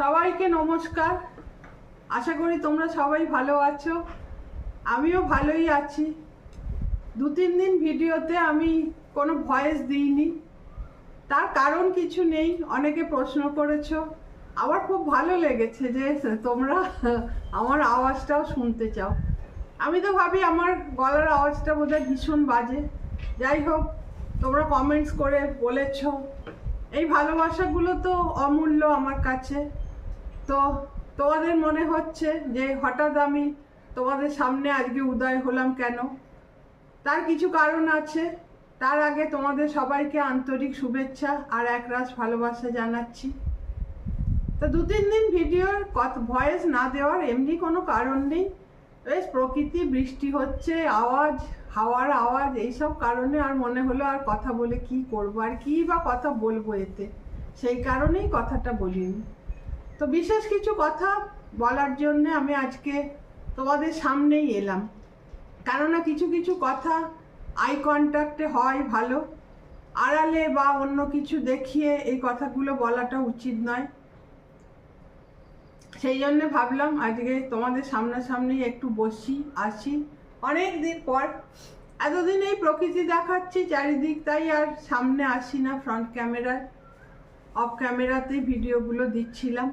সবাইকে নমস্কার। আশা করি তোমরা সবাই ভালো আছো। আমিও ভালোই আছি। দু তিন দিন ভিডিওতে আমি কোনো ভয়েস দিইনি। তার কারণ কিছু নেই, অনেকে প্রশ্ন করেছ। আমার খুব ভালো লেগেছে যে তোমরা আমার আওয়াজটাও শুনতে চাও। আমি তো ভাবি আমার গলার আওয়াজটা বোধহয় ভীষণ বাজে। যাই হোক, তোমরা কমেন্টস করে বলেছ। এই ভালোবাসাগুলো তো অমূল্য আমার কাছে। তো তোমাদের মনে হচ্ছে যে হঠাৎ আমি তোমাদের সামনে আজকে উদয় হলাম কেন? তার কিছু কারণ আছে। তার আগে তোমাদের সবাইকে আন্তরিক শুভেচ্ছা আর একরাশ ভালোবাসা জানাচ্ছি। তো দু তিন দিন ভিডিওর কত ভয়েস না দেওয়ার এমনি কোনো কারণ নেই। বেশ প্রকৃতি, বৃষ্টি হচ্ছে, আওয়াজ, হাওয়ার আওয়াজ, এইসব কারণে আর মনে হলো আর কথা বলে কি করব, আর কি বা কথা বলব এতে? সেই কারণেই কথাটা বলিনি। তো বিশেষ কিছু কথা বলার জন্য আমি আজকে তোমাদের সামনেই এলাম। কেননা কিছু কিছু কথা আই কন্ট্যাক্টে হয় ভালো। আড়ালে বা অন্য কিছু দেখিয়ে এই কথাগুলো বলাটা উচিত নয়। সেই জন্য ভাবলাম আজকে তোমাদের সামনাসামনি একটু বসি, আসি। অনেক দিন পর, এতদিন এই প্রকৃতি দেখাচ্ছি চারিদিক, তাই আর সামনে আসি না ফ্রন্ট ক্যামেরায় অফ ক্যামেরাতেই ভিডিওগুলো দিচ্ছিলাম।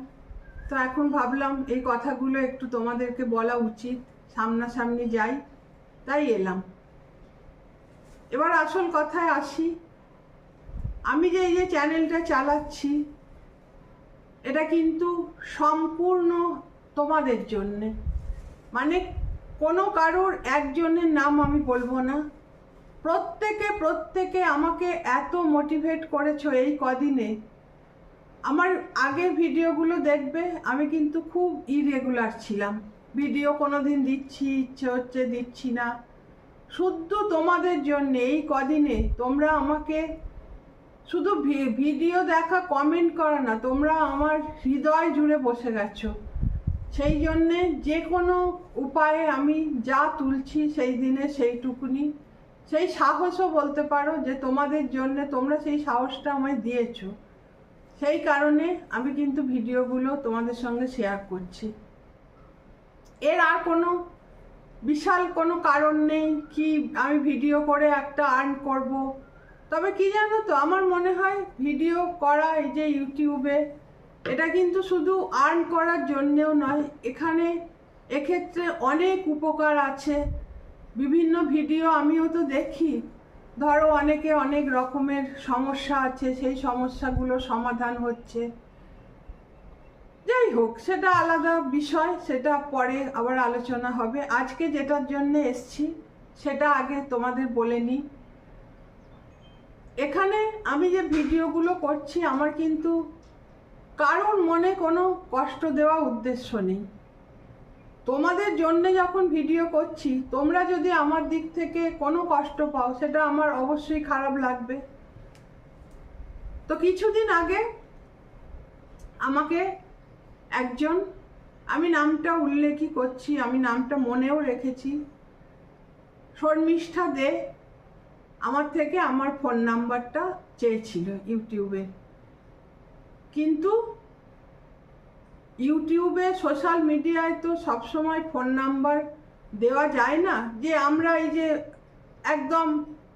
তো এখন ভাবলাম এই কথাগুলো একটু তোমাদেরকে বলা উচিত, সামনাসামনি যাই, তাই এলাম। এবার আসল কথায় আসি। আমি যে এই যে চ্যানেলটা চালাচ্ছি, এটা কিন্তু সম্পূর্ণ তোমাদের জন্যে। মানে কোনো কারোর একজনের নাম আমি বলব না। প্রত্যেকে প্রত্যেকে আমাকে এত মোটিভেট করেছ এই কদিনে। আমার আগের ভিডিওগুলো দেখবে, আমি কিন্তু খুব ইরেগুলার ছিলাম। ভিডিও কোনো দিন দিচ্ছি, ইচ্ছে হচ্ছে দিচ্ছি না। শুদ্ধ তোমাদের জন্য, এই কদিনে তোমরা আমাকে শুধু ভিডিও দেখা কমেন্ট করা না, তোমরা আমার হৃদয় জুড়ে বসে গেছো। সেই জন্যে যে কোনো উপায়ে আমি যা তুলছি সেই দিনে সেইটুকুনি। সেই সাহসও বলতে পারো যে তোমাদের জন্য তোমরা সেই সাহসটা আমায় দিয়েছ। সেই কারণে আমি কিন্তু ভিডিওগুলো তোমাদের সঙ্গে শেয়ার করছি। এর আর কোনো বিশাল কোনো কারণ নেই কি আমি ভিডিও করে একটা আর্ন করব। তবে কি জানো তো, আমার মনে হয় ভিডিও করা এই যে ইউটিউবে এটা কিন্তু শুধু আর্ন করার জন্যেও নয়, এখানে এক্ষেত্রে অনেক উপকার আছে। বিভিন্ন ভিডিও আমিও তো দেখি। ধরো অনেকে অনেক রকমের সমস্যা আছে, সেই সমস্যাগুলো সমাধান হচ্ছে। যাই হোক, সেটা আলাদা বিষয়, সেটা পরে আবার আলোচনা হবে। আজকে যেটার জন্য এসছি, সেটা আগে তোমাদের বলে নিই। এখানে আমি যে ভিডিওগুলো করছি, আমার কিন্তু কারোর মনে কোনো কষ্ট দেওয়া উদ্দেশ্য নেই। তোমাদের জন্য যখন ভিডিও করছি, তোমরা যদি আমার দিক থেকে কোনো কষ্ট পাও, সেটা আমার অবশ্যই খারাপ লাগবে। তো কিছুদিন আগে আমাকে একজন, আমি নামটা উল্লেখই করছি, আমি নামটা মনেও রেখেছি। শর্মিষ্ঠা দে আমার থেকে আমার ফোন নাম্বারটা চেয়েছিল ইউটিউবে। কিন্তু ইউটিউবে, সোশ্যাল মিডিয়ায় তো সবসময় ফোন নাম্বার দেওয়া যায় না। যে আমরা এই যে একদম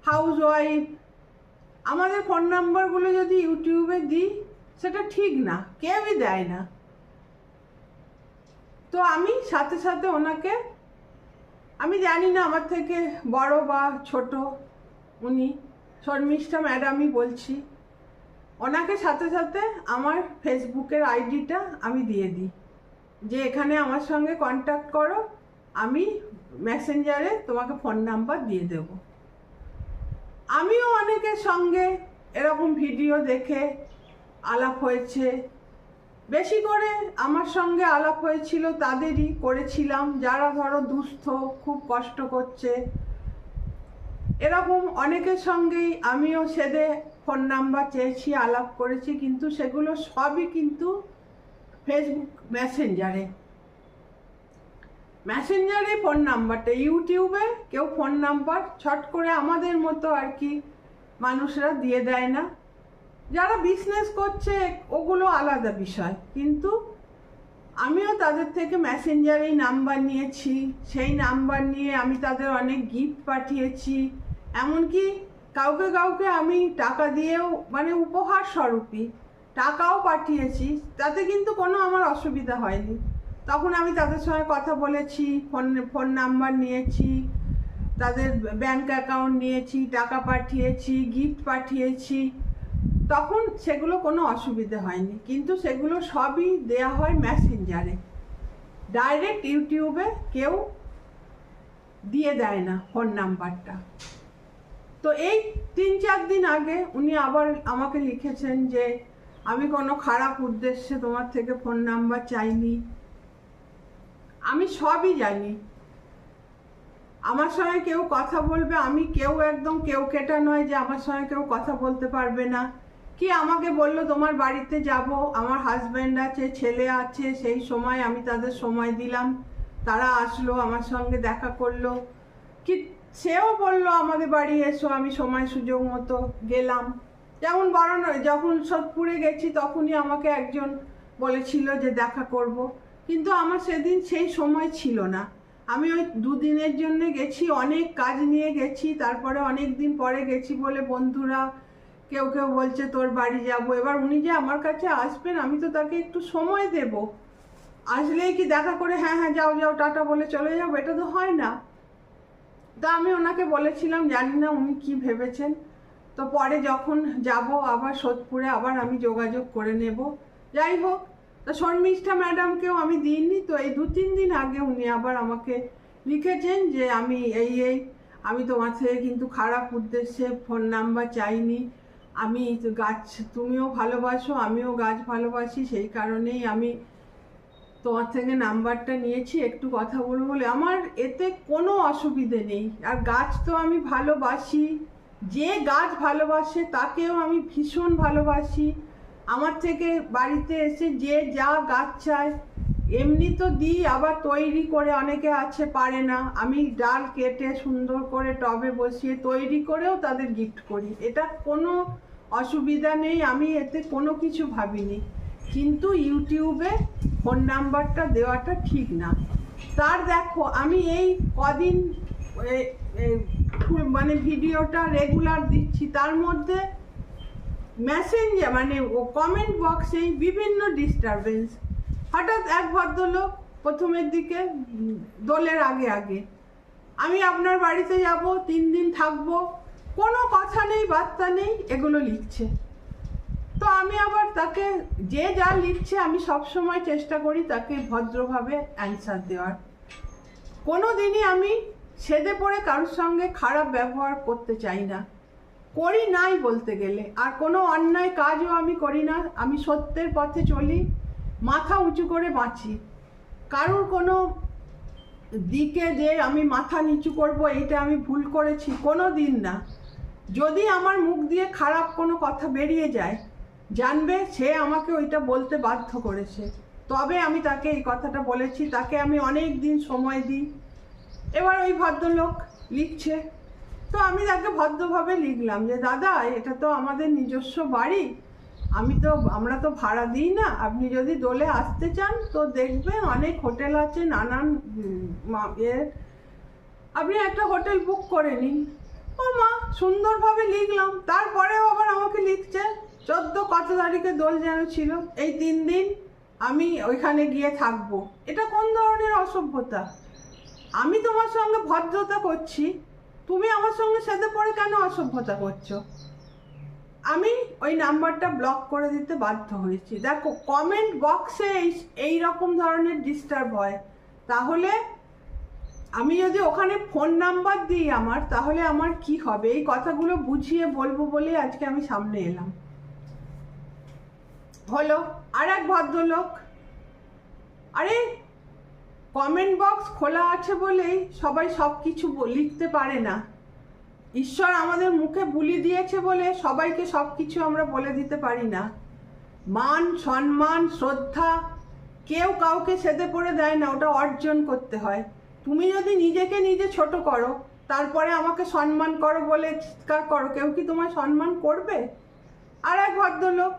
হাউস ওয়াইফ আমাদের ফোন নাম্বারগুলো যদি ইউটিউবে দিই, সেটা ঠিক না, কেউই দেয় না। তো আমি সাথে সাথে ওনাকে, আমি জানি না আমার থেকে বড় বা ছোট উনি, শর্মিষ্ঠা ম্যাডামই বলছি। ওনাকে সাথে সাথে আমার ফেসবুকের আইডিটা আমি দিয়ে দিই। যে এখানে আমার সঙ্গে কন্ট্যাক্ট করো, আমি মেসেঞ্জারে তোমাকে ফোন নাম্বার দিয়ে দেব। আমিও অনেকের সঙ্গে এরকম ভিডিও দেখে আলাপ হয়েছে। বেশি করে আমার সঙ্গে আলাপ হয়েছিল, তাদেরই করেছিলাম। যারা ধরো দুস্থ, খুব কষ্ট করছে এরকম অনেকের সঙ্গেই আমিও সেদে ফোন নাম্বার চেয়েছি, আলাপ করেছি, কিন্তু সেগুলো সবই কিন্তু ফেসবুক মেসেঞ্জারে মেসেঞ্জারে ফোন নাম্বারটা, ইউটিউবে কেউ ফোন নাম্বার ছট করে আমাদের মতো আর কি মানুষরা দিয়ে দেয় না। যারা বিজনেস করছে, ওগুলো আলাদা বিষয়। কিন্তু আমিও তাদের থেকে মেসেঞ্জারেই নাম্বার নিয়েছি, সেই নাম্বার নিয়ে আমি তাদের অনেক গিফট পাঠিয়েছি। এমনকি কাউকে কাউকে আমি টাকা দিয়েও মানে উপহার স্বরূপই টাকাও পাঠিয়েছি, তাতে কিন্তু কোনো আমার অসুবিধা হয়নি। তখন আমি তাদের সঙ্গে কথা বলেছি, ফোন ফোন নাম্বার নিয়েছি, তাদের ব্যাংক অ্যাকাউন্ট নিয়েছি, টাকা পাঠিয়েছি, গিফট পাঠিয়েছি। তখন সেগুলো কোনো অসুবিধা হয়নি, কিন্তু সেগুলো সবই দেয়া হয় মেসেঞ্জারে। ডাইরেক্ট ইউটিউবে কেউ দিয়ে দেয় না ফোন নাম্বারটা। তো এই তিন চার দিন আগে উনি আবার আমাকে লিখেছেন যে, আমি কোনো খারাপ উদ্দেশ্যে তোমার থেকে ফোন নাম্বার চাইনি। আমি সবই জানি। আমার সঙ্গে কেউ কথা বলবে, আমি কেউ একদম কেউ কেটা নয় যে আমার সঙ্গে কেউ কথা বলতে পারবে না। কি আমাকে বলল, তোমার বাড়িতে যাব, আমার হাজব্যান্ড আছে, ছেলে আছে, সেই সময় আমি তাদের সময় দিলাম। তারা আসলো, আমার সঙ্গে দেখা করল। কি সেও বলল, আমাদের বাড়ি এসো, আমি সময় সুযোগ মতো গেলাম। যেমন নয় যখন সোদপুরে গেছি, তখনই আমাকে একজন বলেছিল যে দেখা করব। কিন্তু আমার সেদিন সেই সময় ছিল না। আমি ওই দুদিনের জন্য গেছি, অনেক কাজ নিয়ে গেছি, তারপরে অনেক দিন পরে গেছি বলে বন্ধুরা, কেউ কেউ বলছে, তোর বাড়ি যাব। এবার উনি যে আমার কাছে আসবেন, আমি তো তাকে একটু সময় দেব। আসলেই কি দেখা করে হ্যাঁ হ্যাঁ যাও যাও, টাটা বলে চলে যাব? এটা তো হয় না। তা আমি ওনাকে বলেছিলাম, জানি না উনি কি ভেবেছেন। তো পরে যখন যাব আবার সোদপুরে, আবার আমি যোগাযোগ করে নেব। যাই হোক, তা শর্মিষ্ঠা ম্যাডামকেও আমি দিইনি, তো এই দু তিন দিন আগে উনি আবার আমাকে লিখেছেন যে আমি এই এই, আমি তোমার থেকে কিন্তু খারাপ উদ্দেশ্যে ফোন নাম্বার চাইনি। আমি গাছ, তুমিও ভালোবাসো, আমিও গাছ ভালোবাসি, সেই কারণেই আমি তোমার থেকে নাম্বারটা নিয়েছি, একটু কথা বলব বলে। আমার এতে কোনো অসুবিধে নেই। আর গাছ তো আমি ভালোবাসি। যে গাছ ভালোবাসে, তাকেও আমি ভীষণ ভালোবাসি। আমার থেকে বাড়িতে এসে যে যা গাছ চায়, এমনি তো দিই, আবার তৈরি করে অনেকে আছে, পারে না। আমি ডাল কেটে সুন্দর করে টবে বসিয়ে তৈরি করেও তাদের গিফট করি। এটা কোনো অসুবিধা নেই। আমি এতে কোনো কিছু ভাবিনি। কিন্তু ইউটিউবে ফোন নাম্বারটা দেওয়াটা ঠিক না। তার দেখো, আমি এই কদিন মানে ভিডিওটা রেগুলার দিচ্ছি, তার মধ্যে মেসেঞ্জার মানে ও কমেন্ট বক্সে বিভিন্ন ডিস্টারবেন্স হঠাৎ এক ভদ্রলোক প্রথমের দিকে দোলের আগে আগে, আমি আপনার বাড়িতে যাব, তিন দিন থাকব, কোনো কথা নেই, বার্তা নেই, এগুলো লিখছে। তো আমি আবার তাকে যে যা লিখছে আমি সব সময় চেষ্টা করি তাকে ভদ্রভাবে অ্যান্সার দেওয়ার। কোনো দিনই আমি সেদে পড়ে কারোর সঙ্গে খারাপ ব্যবহার করতে চাই না। করি নাই বলতে গেলে, আর কোনো অন্যায় কাজও আমি করি না। আমি সত্যের পথে চলি, মাথা উঁচু করে বাঁচি। কারোর কোনো দিকে যে আমি মাথা নিচু করব, এইটা আমি ভুল করেছি কোনো দিন না। যদি আমার মুখ দিয়ে খারাপ কোনো কথা বেরিয়ে যায় জানবে, সে আমাকে ওইটা বলতে বাধ্য করেছে। তবে আমি তাকে এই কথাটা বলেছি, তাকে আমি অনেক দিন সময় দিই। এবার ওই ভদ্রলোক লিখছে। তো আমি তাকে ভদ্রভাবে লিখলাম যে, দাদা, এটা তো আমাদের নিজস্ব বাড়ি। আমি তো, আমরা তো ভাড়া দিই না। আপনি যদি দোলে আসতে চান, তো দেখবেন অনেক হোটেল আছে নানান এর আপনি একটা হোটেল বুক করে নিন। ও মা, সুন্দরভাবে লিখলাম। তারপরেও আবার আমাকে লিখছে? চোদ্দ কত তারিখে দোল যেন ছিল, এই তিন দিন আমি ওইখানে গিয়ে থাকব। এটা কোন ধরনের অসভ্যতা? আমি তোমার সঙ্গে ভদ্রতা করছি, তুমি আমার সঙ্গে সাথে পড়ে কেন অসভ্যতা করছ? আমি ওই নাম্বারটা ব্লক করে দিতে বাধ্য হয়েছি। দেখো কমেন্ট বক্সে এই রকম ধরনের ডিস্টার্ব হয়। তাহলে আমি যদি ওখানে ফোন নাম্বার দিই আমার, তাহলে আমার কি হবে? এই কথাগুলো বুঝিয়ে বলব বলে আজকে আমি সামনে এলাম। হলো আর এক ভদ্রলোক। আরে কমেন্ট বক্স খোলা আছে বলেই সবাই সব কিছু লিখতে পারে না। ঈশ্বর আমাদের মুখে বুলি দিয়েছে বলে সবাইকে সব কিছু আমরা বলে দিতে পারি না। মান, সম্মান, শ্রদ্ধা কেউ কাউকে সেদে পড়ে দেয় না, ওটা অর্জন করতে হয়। তুমি যদি নিজেকে নিজে ছোট করো, তারপরে আমাকে সম্মান করো বলে চিৎকার করো, কেউ কি তোমায় সম্মান করবে? আর এক ভদ্রলোক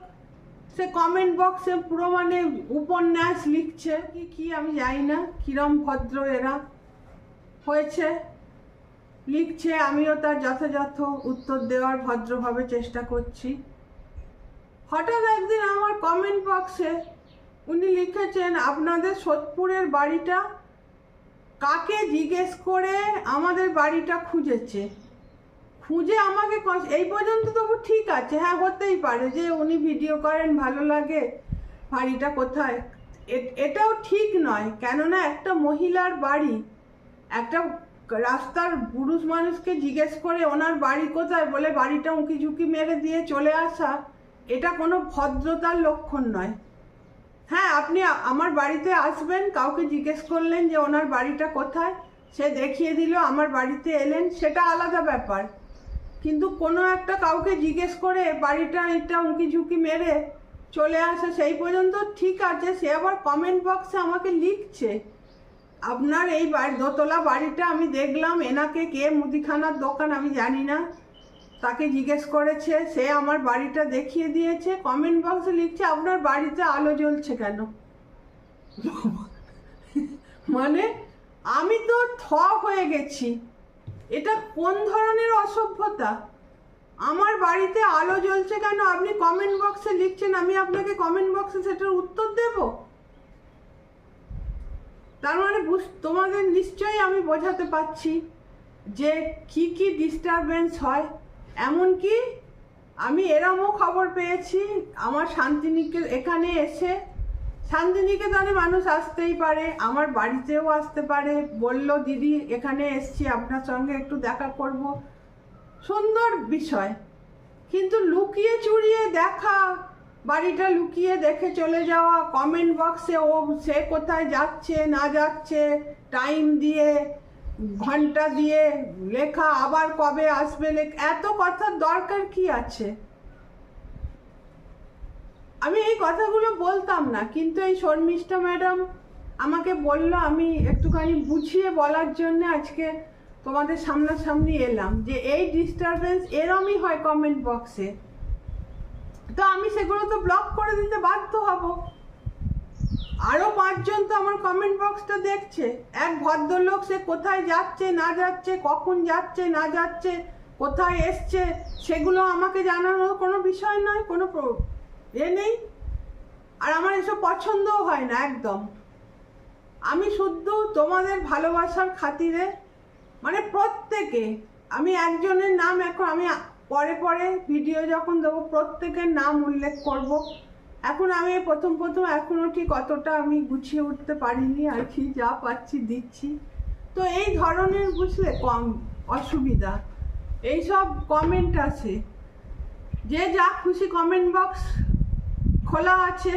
সে কমেন্ট বক্সে পুরো মানে উপন্যাস লিখছে। কি কি আমি জানি না, কিরম ভদ্র এরা। হয়েছে, লিখছে, আমিও তার যথাযথ উত্তর দেওয়ার ভদ্রভাবে চেষ্টা করছি। হঠাৎ একদিন আমার কমেন্ট বক্সে উনি লিখেছেন, আপনাদের সোদপুরের বাড়িটা কাকে জিজ্ঞেস করে আমাদের বাড়িটা খুঁজেছে? খুঁজে আমাকে এই পর্যন্ত তবু ঠিক আছে। হ্যাঁ হতেই পারে যে উনি ভিডিও করেন, ভালো লাগে। বাড়িটা কোথায়? এটাও ঠিক নয়। কেননা একটা মহিলার বাড়ি, একটা রাস্তার পুরুষ মানুষকে জিজ্ঞেস করে ওনার বাড়ি কোথায় বলে, বাড়িটা উঁকি ঝুঁকি মেরে দিয়ে চলে আসা। এটা কোনো ভদ্রতার লক্ষণ নয়। হ্যাঁ আপনি আমার বাড়িতে আসবেন, কাউকে জিজ্ঞেস করলেন যে ওনার বাড়িটা কোথায়, সে দেখিয়ে দিল, আমার বাড়িতে এলেন। সেটা আলাদা ব্যাপার। কিন্তু কোনো একটা কাউকে জিজ্ঞেস করে, বাড়িটা এটা উঁকি ঝুঁকি মেরে চলে আসে, সেই পর্যন্ত ঠিক আছে, সে আবার কমেন্ট বক্সে আমাকে লিখছে। আপনার এই বাড়ি, দোতলা বাড়িটা আমি দেখলাম, এনাকে কে, মুদিখানার দোকান আমি জানি না। তাকে জিজ্ঞেস করেছে, সে আমার বাড়িটা দেখিয়ে দিয়েছে। কমেন্ট বক্সে লিখছে, আপনার বাড়িতে আলো জ্বলছে কেন? মানে আমি তো থ হয়ে গেছি। এটা কোন ধরনের অসভ্যতা? আমার বাড়িতে আলো জ্বলছে কেন? আপনি কমেন্ট বক্সে লিখছেন, আমি আপনাকে কমেন্ট বক্সে সেটার উত্তর দেব? তার মানে তোমাদের নিশ্চয়ই আমি বোঝাতে পারছি যে কি কি ডিস্টারবেন্স হয়। এমনকি আমি এরমও খবর পেয়েছি, আমার শান্তিনিকে এখানে এসে শান্তিনিকেতনে মানুষ আসতেই পারে, আমার বাড়িতেও আসতে পারে। বলল, দিদি, এখানে এসছি, আপনার সঙ্গে একটু দেখা করব। সুন্দর বিষয়। কিন্তু লুকিয়ে চুরিয়ে দেখা, বাড়িটা লুকিয়ে দেখে চলে যাওয়া কমেন্ট বক্সে ও, সে কোথায় যাচ্ছে, না যাচ্ছে টাইম দিয়ে, ঘণ্টা দিয়ে, লেখা আবার কবে আসবে এত কথার দরকার কি আছে? আমি এই কথাগুলো বলতাম না, কিন্তু এই শর্মিষ্ঠা ম্যাডাম আমাকে বলল, আমি একটুখানি বুঝিয়ে বলার জন্য আজকে তোমাদের সামনাসামনি এলাম যে এই ডিস্টারবেন্স এরমই হয় কমেন্ট বক্সে তো আমি সেগুলো তো ব্লক করে দিতে বাধ্য হব। আরও পাঁচজন তো আমার কমেন্ট বক্সটা দেখছে। এক ভদ্রলোক সে কোথায় যাচ্ছে, না যাচ্ছে, কখন যাচ্ছে, না যাচ্ছে, কোথায় এসছে, সেগুলো আমাকে জানানোর কোনো বিষয় নয়, কোনো এ নেই। আর আমার এসব পছন্দও হয় না, একদম। আমি শুদ্ধ তোমাদের ভালোবাসার খাতিরে মানে প্রত্যেকে, আমি একজনের নাম এখন আমি পরে পরে ভিডিও যখন দেবো, প্রত্যেকের নাম উল্লেখ করব। এখন আমি প্রথম প্রথম এখনও ঠিক অতটা আমি গুছিয়ে উঠতে পারিনি, আর কি যা পাচ্ছি দিচ্ছি। তো এই ধরনের বুঝলে কম অসুবিধা। এইসব কমেন্ট আছে। যে যা খুশি কমেন্ট বক্স খোলা আছে।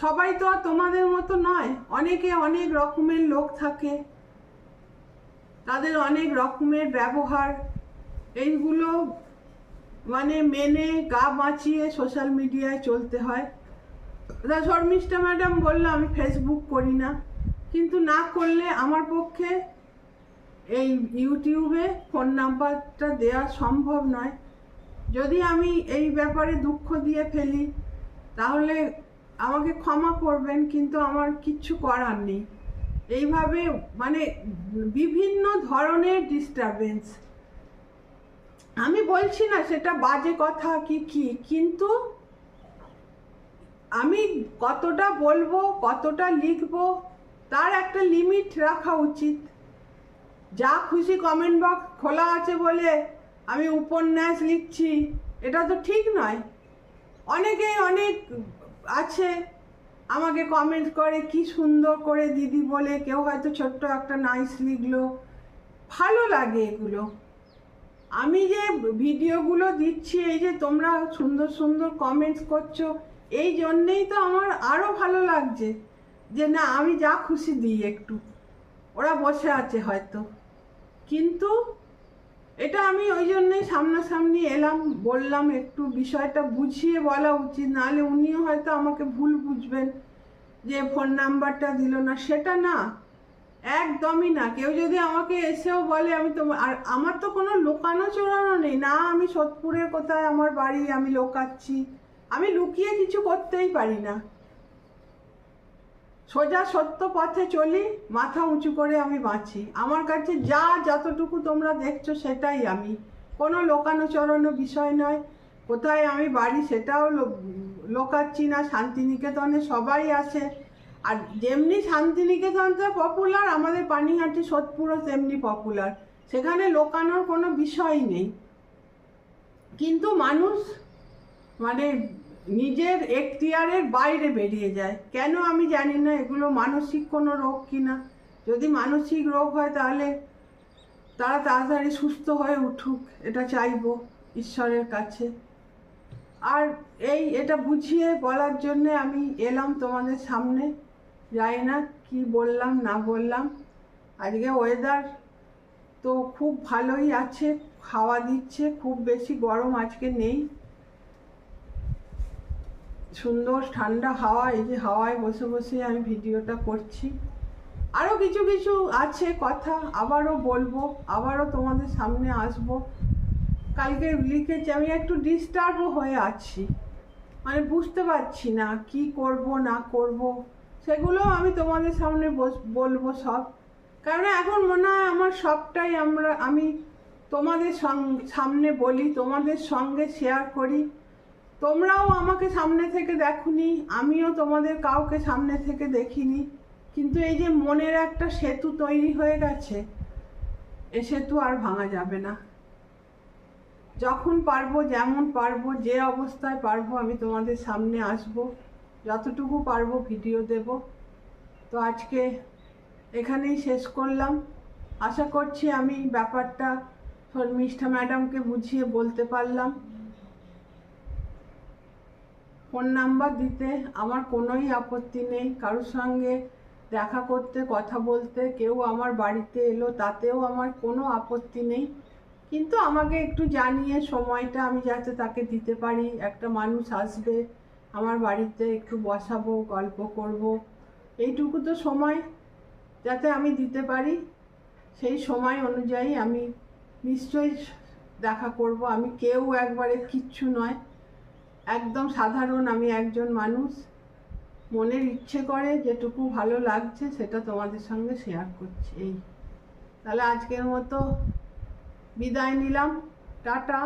সবাই তো আর তোমাদের মতো নয়। অনেকে অনেক রকমের লোক থাকে। তাদের অনেক রকমের ব্যবহার। এইগুলো মানে মেনে গা বাঁচিয়ে সোশ্যাল মিডিয়ায় চলতে হয়। তা শর্মিষ্ঠা ম্যাডাম বলল, আমি ফেসবুক করি না। কিন্তু না করলে আমার পক্ষে এই ইউটিউবে ফোন নাম্বারটা দেওয়া সম্ভব নয়। যদি আমি এই ব্যাপারে দুঃখ দিয়ে ফেলি, তাহলে আমাকে ক্ষমা করবেন, কিন্তু আমার কিচ্ছু করার নেই। এইভাবে মানে বিভিন্ন ধরনের ডিস্টারবেন্স আমি বলছি না সেটা বাজে কথা কি কি, কিন্তু আমি কতটা বলব, কতটা লিখব, তার একটা লিমিট রাখা উচিত। যা খুশি কমেন্ট বক্স খোলা আছে বলে আমি উপন্যাস লিখছি, এটা তো ঠিক নয়। অনেকেই অনেক আছে, আমাকে কমেন্ট করে, কি সুন্দর করে দিদি বলে কেউ হয়তো ছোট্ট একটা নাইস লিখলো। ভালো লাগে এগুলো। আমি যে ভিডিওগুলো দিচ্ছি, এই যে তোমরা সুন্দর সুন্দর কমেন্টস করছ, এই জন্যেই তো আমার আরও ভালো লাগছে যে, না, আমি যা খুশি দিই একটু। ওরা বসে আছে হয়তো। কিন্তু এটা আমি ওই জন্যই সামনাসামনি এলাম, বললাম একটু বিষয়টা বুঝিয়ে বলা উচিত, নাহলে উনিও হয়তো আমাকে ভুল বুঝবেন, যে ফোন নাম্বারটা দিল না। সেটা না, একদমই না। কেউ যদি আমাকে এসেও বলে, আমি তো, আর আমার তো কোনো লোকানো চোরানো নেই। না, আমি সোদপুরের কোথায়, আমার বাড়ি, আমি লোকাচ্ছি। আমি লুকিয়ে কিছু করতেই পারি না। সোজা সত্য পথে চলি, মাথা উঁচু করে আমি বাঁচি। আমার কাছে যা, যতটুকু তোমরা দেখছ সেটাই আমি। কোনো লোকানো বিষয় নয়। কোথায় আমি বাড়ি সেটাও লোকাচ্ছি না। শান্তিনিকেতনে সবাই আসে আর যেমনি শান্তিনিকেতনটা পপুলার আমাদের পানিহাটি, সোদপুরও তেমনি পপুলার সেখানে লোকানোর কোনো বিষয় নেই। কিন্তু মানুষ মানে নিজের এখতিয়ারের বাইরে বেরিয়ে যায়। কেন আমি জানি না এগুলো মানসিক কোনো রোগ কিনা। যদি মানসিক রোগ হয় তাহলে তারা তাড়াতাড়ি সুস্থ হয়ে উঠুক, এটা চাইব ঈশ্বরের কাছে। আর এই এটা বুঝিয়ে বলার জন্যে আমি এলাম তোমাদের সামনে। জানি না কি বললাম, না বললাম। আজকে ওয়েদার তো খুব ভালোই আছে খাওয়া দিচ্ছে, খুব বেশি গরম আজকে নেই। সুন্দর ঠান্ডা হাওয়া, এই যে হাওয়ায় বসে বসে আমি ভিডিওটা করছি। আরও কিছু কিছু আছে কথা, আবারও বলব, আবারও তোমাদের সামনে আসব। কালকে লিখেছি, আমি একটু ডিস্টার্বও হয়ে আছি। মানে বুঝতে পারছি না কি করব, না করব। সেগুলো আমি তোমাদের সামনে বলব সব। কারণ এখন মনে হয় আমার সবটাই আমরা, আমি তোমাদের সামনে বলি, তোমাদের সঙ্গে শেয়ার করি। তোমরাও আমাকে সামনে থেকে দেখোনি, আমিও তোমাদের কাউকে সামনে থেকে দেখিনি। কিন্তু এই যে মনের একটা সেতু তৈরি হয়ে গেছে, এ সেতু আর ভাঙা যাবে না। যখন পারব, যেমন পারব, যে অবস্থায় পারব, আমি তোমাদের সামনে আসব। যতটুকু পারব ভিডিও দেব। তো আজকে এখানেই শেষ করলাম। আশা করছি আমি ব্যাপারটা শর্মিষ্ঠা ম্যাডামকে বুঝিয়ে বলতে পারলাম। ফোন নাম্বার দিতে আমার কোনোই আপত্তি নেই। কারোর সঙ্গে দেখা করতে, কথা বলতে, কেউ আমার বাড়িতে এলো, তাতেও আমার কোনো আপত্তি নেই। কিন্তু আমাকে একটু জানিয়ে সময়টা আমি যাতে তাকে দিতে পারি। একটা মানুষ আসবে, আমার বাড়িতে একটু বসাবো, গল্প করব। এইটুকু তো সময় যাতে আমি দিতে পারি। সেই সময় অনুযায়ী আমি নিশ্চয়ই দেখা করব। আমি কেউ একবারে কিচ্ছু নয়। একদম সাধারণ আমি একজন মানুষ। মনের ইচ্ছে করে যেটুকু ভালো লাগছে সেটা তোমাদের সঙ্গে শেয়ার করছি। এই। তাহলে আজকের মতো বিদায় নিলাম। টাটা।